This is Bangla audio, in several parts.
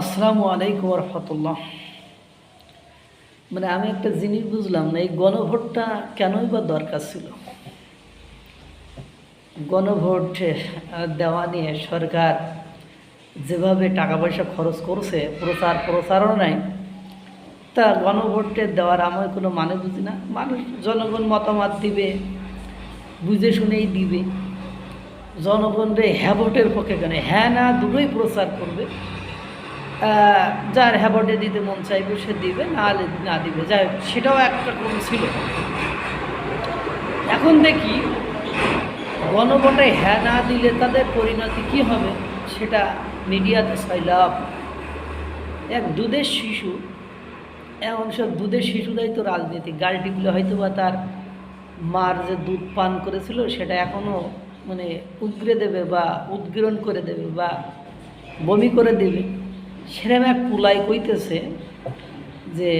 আসসালামু আলাইকুম রহমতুল্লাহ। মানে আমি একটা জিনিস বুঝলাম না, এই গণভোটটা কেনই বা দরকার ছিল? গণভোট দেওয়া নিয়ে সরকার যেভাবে টাকা পয়সা খরচ করছে, প্রচার প্রচারও প্রচারণায় তা গণভোটে দেওয়ার আমার কোনো মানে বুঝি না। মানুষ জনগণ মতামত দিবে, বুঝে শুনেই দিবে। জনগণ রে হ্যাঁ ভোটের পক্ষে কেন? হ্যাঁ না দুটোই প্রচার করবে। যার হ্যাবটে দিতে মন চাইবে, সে দিবে, নাহলে না দিবে। যাই সেটাও একটা ক্রম ছিল। এখন দেখি, গণভোটে হ্যাঁ না দিলে তাদের পরিণতি কি হবে, সেটা মিডিয়াতে সাইলাম এক দুধের শিশু এমন সব দুধের শিশুরাই তো রাজনীতি গালটিগুলো হয়তো বা তার মার যে দুধ পান করেছিল, সেটা এখনও মানে উগরে দেবে বা উদ্গীরণ করে দেবে বা বমি করে দেবে। সেরকম এক পুলাই কইতেছে যে,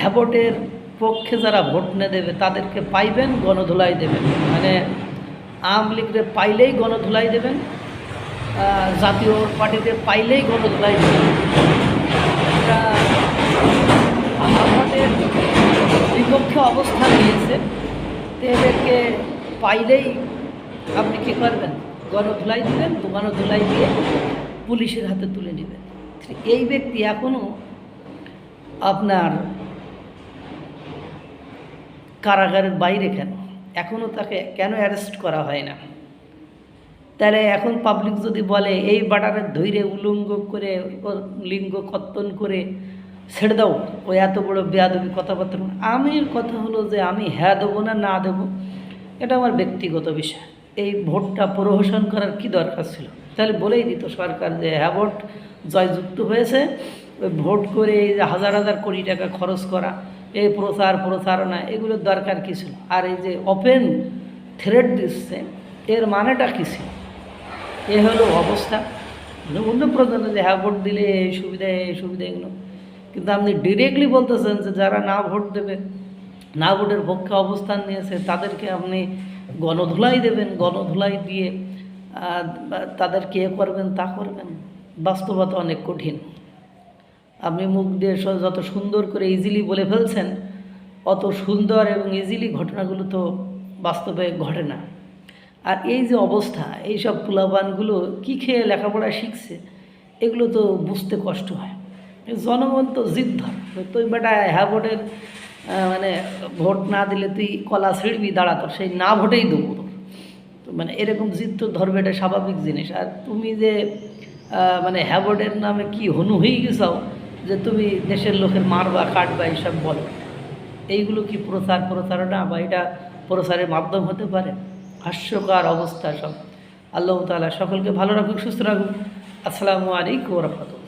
হ্যাবটের পক্ষে যারা ভোট না দেবে, তাদেরকে পাইবেন, গণধুলাই দেবেন। মানে আওয়ামী লীগরে পাইলেই গণধুলাই দেবেন জাতীয় পার্টিতে পাইলেই গণধুলাই দেবেন। এটা আমাদের বিপক্ষে অবস্থান নিয়েছে এদেরকে পাইলেই আপনি কী করবেন? গণধুলাই দিবেন, গণধুলাই দিয়ে পুলিশের হাতে তুলে নেবেন এই ব্যক্তি এখনও আপনার কারাগারের বাইরে কেন? এখনও তাকে কেন অ্যারেস্ট করা হয় না? তাহলে এখন পাবলিক যদি বলে, এই বাটারে ধৈরে উলঙ্গ করে, লিঙ্গ কর্তন করে ছেড়ে দাও, ও এত বড় বেয়াদবি কথাবার্তা বলে। আমি কথা হলো যে, আমি হ্যাঁ দেবো না না দেবো। এটা আমার ব্যক্তিগত বিষয়। এই ভোটটা প্রহসন করার কি দরকার ছিল? তাহলে বলেই দিত সরকার যে হ্যাঁ ভোট জয়যুক্ত হয়েছে ভোট করে এই যে হাজার হাজার কোটি টাকা খরচ করা, এই প্রচার প্রচারণা, এগুলোর দরকার কী ছিল? আর এই যে ওপেন থ্রেড দিচ্ছে, এর মানেটা কী ছিল? এ হলো অবস্থা। অন্য প্রধান যে হ্যাঁ ভোট দিলে এই সুবিধা এই সুবিধা, এগুলো। কিন্তু আপনি ডিরেক্টলি বলতেছেন যে যারা না ভোট দেবে, না ভোটের পক্ষে অবস্থান নিয়েছে, তাদেরকে আপনি গণধুলাই দেবেন, গণধুলাই দিয়ে তাদেরকে এ করবেন, তা করবেন, বাস্তবতা অনেক কঠিন। আপনি মুখ দিয়ে যত সুন্দর করে ইজিলি বলে ফেলছেন, অত সুন্দর এবং ইজিলি ঘটনাগুলো তো বাস্তবে ঘটে না। আর এই যে অবস্থা, এই সব পোলাপানগুলো কী খেয়ে লেখাপড়া শিখছে, এগুলো তো বুঝতে কষ্ট হয়। জনগণ তো জিদ ধর, তুই বেটা হ্যাঁ ভোটের মানে ভোট না দিলে তুই কলা ছিঁড়বি দাঁড়াতো সেই না ভোটেই দেবো। মানে এরকম জিদ তো ধরবে, এটা স্বাভাবিক জিনিস। আর তুমি যে মানে হ্যাবোর্ডের নামে কি হনু হয়ে গেছাও যে তুমি দেশের লোকের মারবা, কাটবা, এইসব বলো। এইগুলো কি প্রচার প্রচারণা বা এটা প্রচারের মাধ্যম হতে পারে? হাস্যকর অবস্থা সব। আল্লাহ তালা সকলকে ভালো রাখুক, সুস্থ রাখুক। আসসালামু আলাইকুম রহমতুল্লাহ।